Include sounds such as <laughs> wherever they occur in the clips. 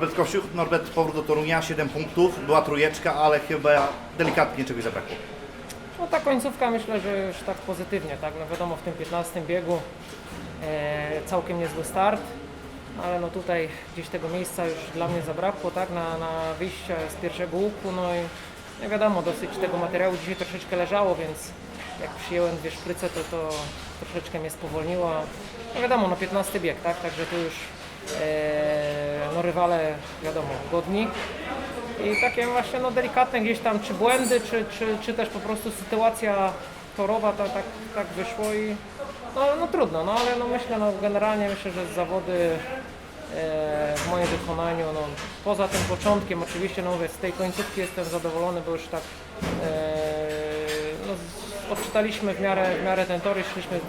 Norbert Kosiuk, Norbert powrót do Torunia, 7 punktów, była trójeczka, ale chyba delikatnie czegoś zabrakło. No ta końcówka myślę, że już tak pozytywnie, tak? No wiadomo w tym 15 biegu e, całkiem niezły start, ale no tutaj gdzieś tego miejsca już dla mnie zabrakło, tak? Na, na wyjście z pierwszego łuku, no i no i wiadomo, dosyć tego materiału dzisiaj troszeczkę leżało, więc jak przyjąłem dwie szpryce, to to troszeczkę mnie spowolniło. No wiadomo, no 15 bieg, tak? Także tu już e, no rywale, wiadomo, godni. I takie właśnie no, delikatne gdzieś tam, czy błędy, czy, czy, czy też po prostu sytuacja torowa tak, tak, tak wyszło i no, no trudno, no ale no myślę, no generalnie myślę, że zawody e, w moim wykonaniu, no poza tym początkiem oczywiście, no mówię, z tej końcówki jestem zadowolony, bo już tak e, no, odczytaliśmy w miarę, w miarę ten tor i szliśmy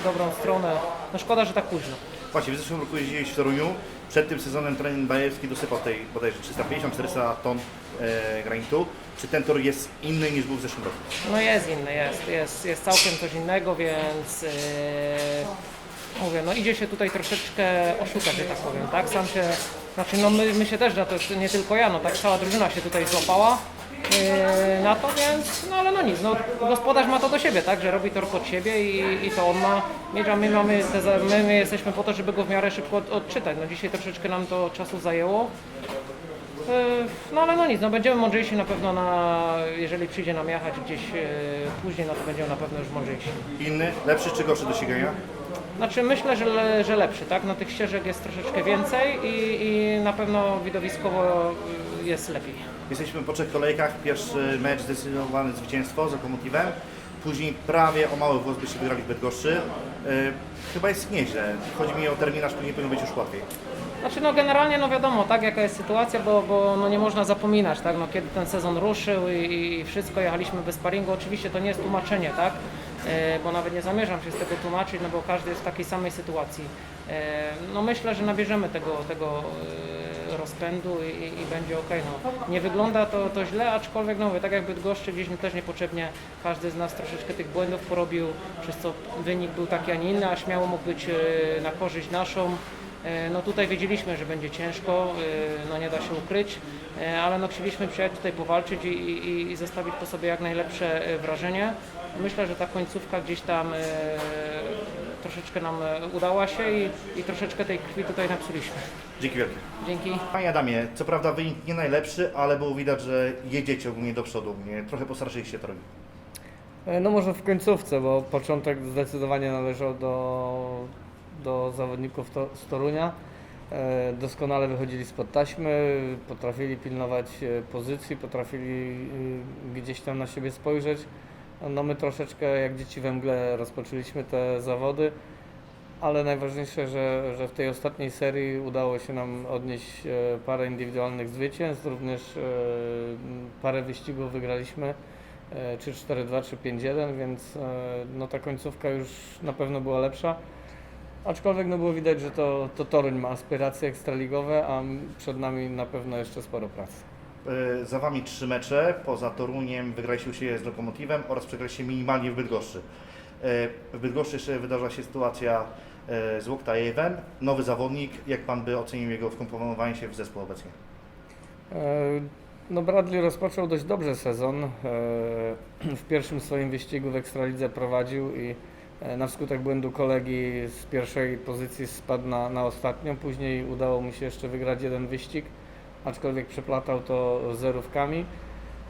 w dobrą stronę. No szkoda, że tak późno. Właśnie, w zeszłym roku jeździłeś w Toruniu, przed tym sezonem trening Bajewski dosypał tej bodajże 350-400 ton e, granitu. Czy ten tor jest inny niż był w zeszłym roku? No jest inny, jest, jest, jest całkiem coś innego, więc yy, mówię, no idzie się tutaj troszeczkę oszukać, że tak powiem, tak? Sam się, znaczy no my, my się też, to nie tylko ja, no tak cała drużyna się tutaj złapała yy, na to, więc no ale no nic, no gospodarz ma to do siebie, tak? Że robi tor pod siebie i, i to on ma mieć, a my mamy, te, za- my, my jesteśmy po to, żeby go w miarę szybko od, odczytać. No dzisiaj troszeczkę nam to czasu zajęło. E, No ale no nic, no będziemy mądrzejsi na pewno na, jeżeli przyjdzie nam jechać gdzieś e, później, no to będziemy na pewno już mądrzejsi. Inny, lepszy czy gorszy do ścigania? Znaczy myślę, że, le, że lepszy, tak? No tych ścieżek jest troszeczkę więcej i, i na pewno widowiskowo jest lepiej. Jesteśmy po trzech kolejkach, pierwszy mecz zdecydowany zwycięstwo z Lokomotivem, później prawie o mały włos byście wygrali w Bydgoszczy. E, chyba jest nieźle, chodzi mi o terminarz, później powinno być już łatwiej. Znaczy no generalnie no wiadomo, tak jaka jest sytuacja, bo, bo no nie można zapominać, tak, no kiedy ten sezon ruszył i, i wszystko, jechaliśmy bez sparingu, oczywiście to nie jest tłumaczenie, tak, e, bo nawet nie zamierzam się z tego tłumaczyć, no bo każdy jest w takiej samej sytuacji. E, no myślę, że nabierzemy tego, tego e, rozpędu i, i będzie ok. No. Nie wygląda to, to źle, aczkolwiek no tak jak Bydgoszczy gdzieś też niepotrzebnie każdy z nas troszeczkę tych błędów porobił, przez co wynik był taki, a nie inny, a śmiało mógł być e, na korzyść naszą. E, No tutaj wiedzieliśmy, że będzie ciężko, e, no nie da się ukryć, ale no chcieliśmy przyjechać tutaj powalczyć i, i, i zostawić po sobie jak najlepsze e, wrażenie. Myślę, że ta końcówka gdzieś tam e, troszeczkę nam e, udała się i, i troszeczkę tej krwi tutaj napsuliśmy. Dzięki wielkie. Dzięki. Panie Adamie, co prawda wynik nie najlepszy, ale było widać, że jedziecie ogólnie do przodu, trochę postarczyliście trochę. E, No może w końcówce, bo początek zdecydowanie należał do, do zawodników to, z Torunia. E, Doskonale wychodzili spod taśmy, potrafili pilnować e, pozycji, potrafili e, gdzieś tam na siebie spojrzeć. No my troszeczkę jak dzieci we mgle rozpoczęliśmy te zawody, ale najważniejsze, że, że w tej ostatniej serii udało się nam odnieść parę indywidualnych zwycięstw, również parę wyścigów wygraliśmy czy 4-2, czy 5-1, więc no, ta końcówka już na pewno była lepsza. Aczkolwiek no, było widać, że to, to Toruń ma aspiracje ekstraligowe, a przed nami na pewno jeszcze sporo pracy. E, Za Wami trzy mecze, poza Toruniem wygraliście u siebie z Lokomotivem oraz przegraliście minimalnie w Bydgoszczy. E, W Bydgoszczy jeszcze wydarzyła się sytuacja e, z Łoktajewem, nowy zawodnik. Jak Pan by ocenił jego wkomponowanie się w zespół obecnie? E, No Bradley rozpoczął dość dobrze sezon. E, <clears throat> W pierwszym swoim wyścigu w Ekstralidze prowadził i na skutek błędu kolegi z pierwszej pozycji spadł na, na ostatnią. Później udało mu się jeszcze wygrać jeden wyścig, aczkolwiek przeplatał to zerówkami.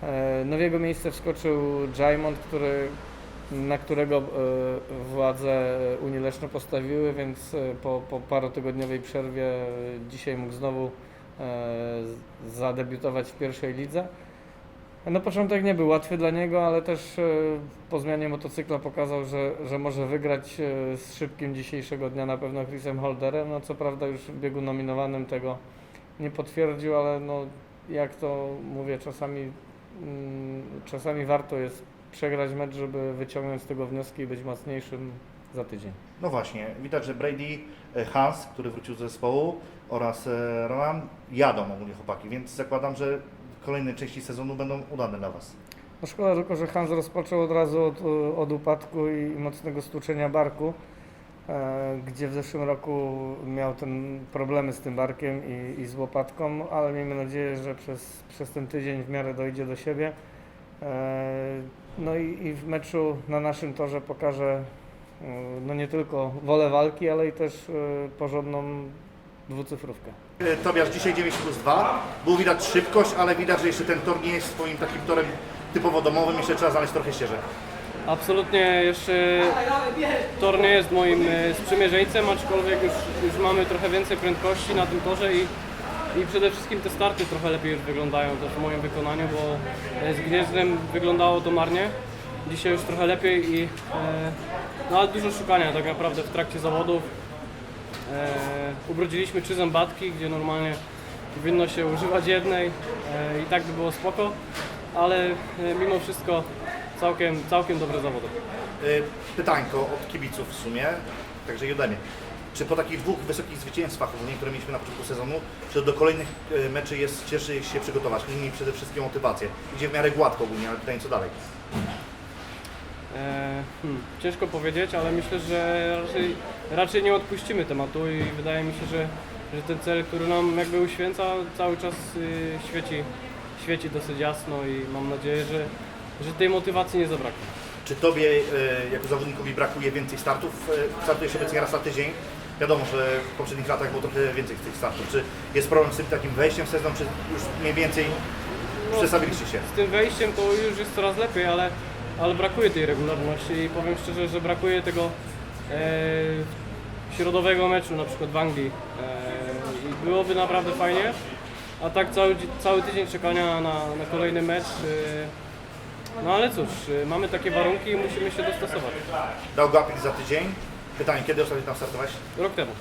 E, No w jego miejsce wskoczył Jaimont, który, na którego e, władze Unii Leszno postawiły, więc e, po, po parotygodniowej przerwie e, dzisiaj mógł znowu e, zadebiutować w pierwszej lidze. Na początek nie był łatwy dla niego, ale też e, po zmianie motocykla pokazał, że, że może wygrać e, z szybkim dzisiejszego dnia na pewno Chrisem Holderem. No co prawda już w biegu nominowanym tego nie potwierdził, ale no jak to mówię, czasami, mm, czasami warto jest przegrać mecz, żeby wyciągnąć z tego wnioski i być mocniejszym za tydzień. No właśnie, widać, że Brady, e, Hans, który wrócił z zespołu oraz Roland jadą ogólnie chłopaki, więc zakładam, że kolejne części sezonu będą udane dla Was. No szkoda tylko, że Hans rozpoczął od razu od, od upadku i mocnego stłuczenia barku. e, gdzie w zeszłym roku miał ten problemy z tym barkiem i, i z łopatką, ale miejmy nadzieję, że przez, przez ten tydzień w miarę dojdzie do siebie. E, No i, i w meczu na naszym torze pokaże no nie tylko wolę walki, ale i też e, porządną dwucyfrówkę. E, Tobiasz dzisiaj 9 plus 2. Było widać szybkość, ale widać, że jeszcze ten tor nie jest swoim takim torem typowo domowym. Jeszcze trzeba znaleźć trochę ścieżek. Absolutnie jeszcze tor nie jest moim e, sprzymierzeńcem, aczkolwiek już, już mamy trochę więcej prędkości na tym torze i, i przede wszystkim te starty trochę lepiej już wyglądają też w moim wykonaniu, bo z Gniezdnem wyglądało to marnie. Dzisiaj już trochę lepiej i e, no ale dużo szukania tak naprawdę w trakcie zawodów. E, ubrudziliśmy trzy zębatki, gdzie normalnie powinno się używać jednej e, i tak by było spoko, ale e, mimo wszystko całkiem, całkiem dobre zawody. Pytańko od kibiców w sumie, także i ode mnie. Czy po takich dwóch wysokich zwycięstwach, ogólnie, które mieliśmy na początku sezonu, czy do kolejnych meczy jest cieszy się przygotować? Niemniej przede wszystkim motywację. Idzie w miarę gładko ogólnie, ale pytanie co dalej? E, hmm, ciężko powiedzieć, ale myślę, że raczej, raczej nie odpuścimy tematu i wydaje mi się, że, że ten cel, który nam jakby uświęca, cały czas y, świeci, świeci dosyć jasno i mam nadzieję, że, że tej motywacji nie zabraknie. Czy Tobie y, jako zawodnikowi brakuje więcej startów? Y, Startujesz obecnie raz na tydzień. Wiadomo, że w poprzednich latach było trochę więcej tych startów. Czy jest problem z tym takim wejściem w sezon, czy już mniej więcej przestawiliście się? Z tym wejściem to już jest coraz lepiej, ale, ale brakuje tej regularności i powiem szczerze, że brakuje tego e, środowego meczu na przykład w Anglii e, i byłoby naprawdę fajnie, a tak cały, cały tydzień czekania na, na kolejny mecz, e, no ale cóż, e, mamy takie warunki i musimy się dostosować. Dał Gapik za tydzień. Pytanie, kiedy ostatnio tam startowałeś? Rok temu.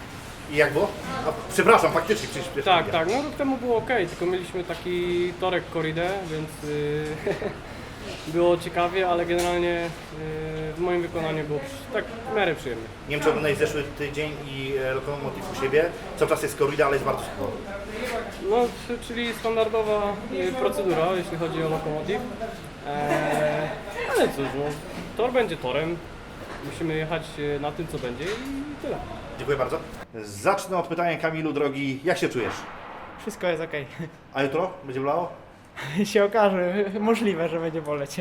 I jak było? A, przepraszam, faktycznie przecież pierwszy Tak, tak, no rok temu było ok, tylko mieliśmy taki torek corridę, więc y, <laughs> było ciekawie, ale generalnie y, w moim wykonaniu było tak w miarę przyjemnie. Nie wiem, czy oglądałeś zeszły tydzień i e, Lokomotiv u siebie. Cały czas jest korrida, ale jest bardzo sucho. No, czyli standardowa y, procedura, jeśli chodzi o lokomotiv. Eee, ale cóż, no, tor będzie torem. Musimy jechać y, na tym, co będzie i tyle. Dziękuję bardzo. Zacznę od pytania Kamilu, drogi. Jak się czujesz? Wszystko jest ok. A jutro będzie bolało? <laughs> się okaże, <laughs> możliwe, że będzie boleć.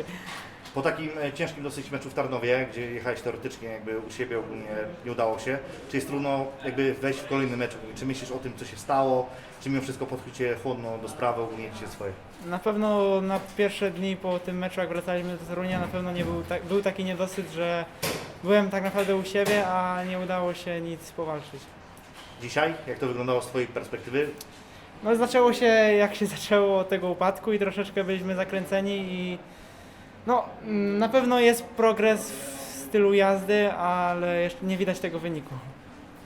Po takim e, ciężkim dosyć meczu w Tarnowie, gdzie jechałeś teoretycznie jakby u siebie ogólnie nie udało się, czy jest trudno jakby wejść w kolejny mecz? ogólnie? Czy myślisz o tym, co się stało? Czy mimo wszystko podchodzicie chłodno do sprawy, ogólnie się swoje? Na pewno na pierwsze dni po tym meczu, jak wracaliśmy do Torunia, na pewno nie był, tak, był taki niedosyt, że byłem tak naprawdę u siebie, a nie udało się nic powalczyć. Dzisiaj, jak to wyglądało z Twojej perspektywy? No zaczęło się jak się <laughs> zaczęło tego upadku i troszeczkę byliśmy zakręceni i no mm, na pewno jest progres w stylu jazdy, ale jeszcze nie widać tego wyniku.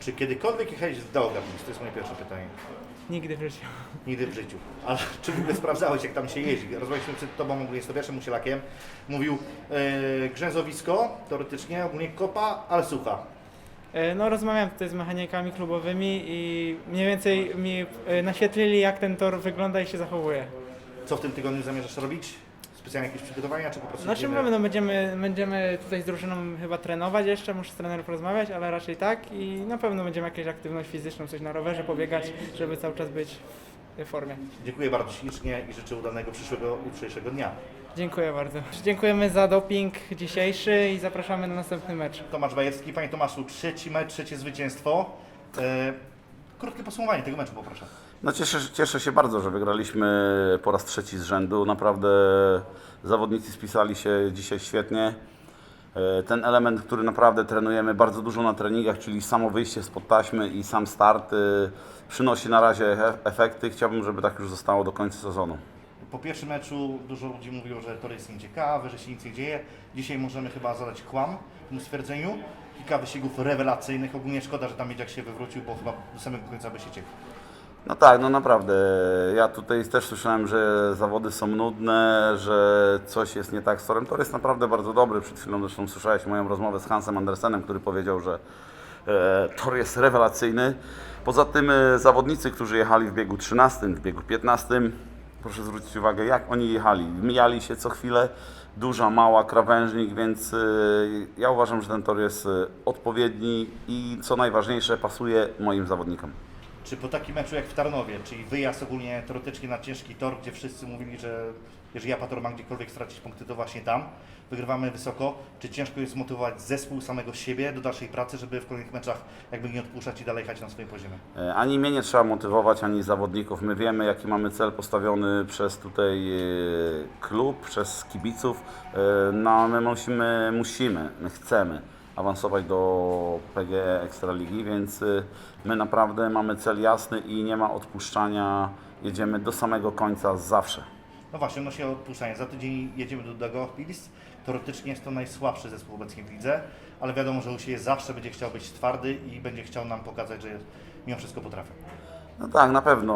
Czy kiedykolwiek jechałeś w Daugavpils? To jest moje pierwsze pytanie. Nigdy w życiu. <laughs> Nigdy w życiu. Ale <laughs> czy w ogóle sprawdzałeś, jak tam się jeździ? Rozmawialiśmy przed Tobą ogólnie z Tobiaszem Musielakiem. Mówił e, grzęzowisko, teoretycznie, ogólnie kopa, ale sucha. E, No rozmawiałem tutaj z mechanikami klubowymi i mniej więcej mi e, naświetlili jak ten tor wygląda i się zachowuje. Co w tym tygodniu zamierzasz robić? Specjalnie jakieś przygotowania, czy po prostu... Znaczy idziemy- no będziemy, będziemy tutaj z drużyną chyba trenować jeszcze, muszę z trenerem porozmawiać, ale raczej tak i na pewno będziemy jakąś aktywność fizyczną, coś na rowerze pobiegać, żeby cały czas być w formie. Dziękuję bardzo ślicznie i życzę udanego przyszłego jutrzejszego dnia. Dziękuję bardzo. Dziękujemy za doping dzisiejszy i zapraszamy na następny mecz. Tomasz Bajewski. Panie Tomaszu, trzeci mecz, trzecie zwycięstwo. E, krótkie podsumowanie tego meczu poproszę. No cieszę, cieszę się bardzo, że wygraliśmy po raz trzeci z rzędu. Naprawdę zawodnicy spisali się dzisiaj świetnie. E, Ten element, który naprawdę trenujemy bardzo dużo na treningach, czyli samo wyjście spod taśmy i sam start, e, przynosi na razie efekty. Chciałbym, żeby tak już zostało do końca sezonu. Po pierwszym meczu dużo ludzi mówiło, że tor jest nieciekawy, że się nic nie dzieje. Dzisiaj możemy chyba zadać kłam temu stwierdzeniu. Kilka wyścigów rewelacyjnych. Ogólnie szkoda, że tam Miedziak się wywrócił, bo chyba do samego końca by się ciekł. No tak, no naprawdę. Ja tutaj też słyszałem, że zawody są nudne, że coś jest nie tak z torem. Tor jest naprawdę bardzo dobry. Przed chwilą zresztą słyszałeś moją rozmowę z Hansem Andersenem, który powiedział, że e, tor jest rewelacyjny. Poza tym e, zawodnicy, którzy jechali w biegu 13, w biegu 15, proszę zwrócić uwagę, jak oni jechali. Mijali się co chwilę, duża, mała, krawężnik, więc y, ja uważam, że ten tor jest y, odpowiedni i co najważniejsze pasuje moim zawodnikom. Czy po takim meczu jak w Tarnowie, czyli wyjazd ogólnie teoretycznie na ciężki tor, gdzie wszyscy mówili, że jeżeli Apator ma gdziekolwiek stracić punkty, to właśnie tam, wygrywamy wysoko, czy ciężko jest zmotywować zespół samego siebie do dalszej pracy, żeby w kolejnych meczach jakby nie odpuszczać i dalej jechać na swoim poziomie? E, Ani mnie nie trzeba motywować, ani zawodników. My wiemy, jaki mamy cel postawiony przez tutaj e, klub, przez kibiców. E, No, my musimy, musimy, my chcemy awansować do PGE Ekstraligi, więc e, my naprawdę mamy cel jasny i nie ma odpuszczania. Jedziemy do samego końca zawsze. No właśnie, odnośnie się odpuszczania. Za tydzień jedziemy do Dagospils. Teoretycznie jest to najsłabszy zespół obecnie w lidze, ale wiadomo, że Usie zawsze będzie chciał być twardy i będzie chciał nam pokazać, że mimo wszystko potrafi. No tak, na pewno.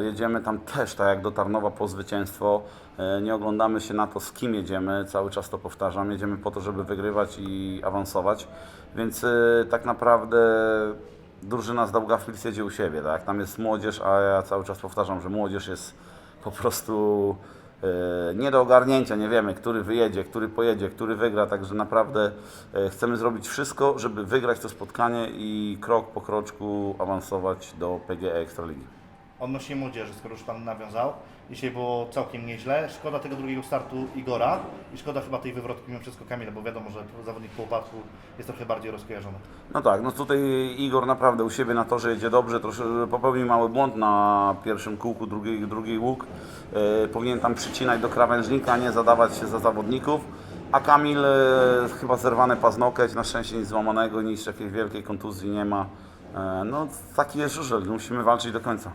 Jedziemy tam też, tak jak do Tarnowa, po zwycięstwo. E, Nie oglądamy się na to, z kim jedziemy, cały czas to powtarzam. Jedziemy po to, żeby wygrywać i awansować. Więc e, tak naprawdę drużyna z Daugavpils jedzie u siebie, tak? Tam jest młodzież, a ja cały czas powtarzam, że młodzież jest po prostu nie do ogarnięcia. Nie wiemy, który wyjedzie, który pojedzie, który wygra. Także naprawdę e, chcemy zrobić wszystko, żeby wygrać to spotkanie i krok po kroczku awansować do PGE Ekstraligi. Odnośnie młodzieży, skoro już Pan nawiązał, dzisiaj było całkiem nieźle. Szkoda tego drugiego startu Igora i szkoda chyba tej wywrotki mimo wszystko Kamila, bo wiadomo, że zawodnik po upadku jest trochę bardziej rozkojarzony. No tak, no tutaj Igor naprawdę u siebie na torze jedzie dobrze, trosze, popełnił mały błąd na pierwszym kółku, drugi, drugi łuk. E, powinien tam przycinać do krawężnika, nie zadawać się za zawodników. A Kamil e, chyba zerwany paznokieć, na szczęście nic złamanego, nic jakiejś wielkiej kontuzji nie ma. E, no taki jest żużel, musimy walczyć do końca.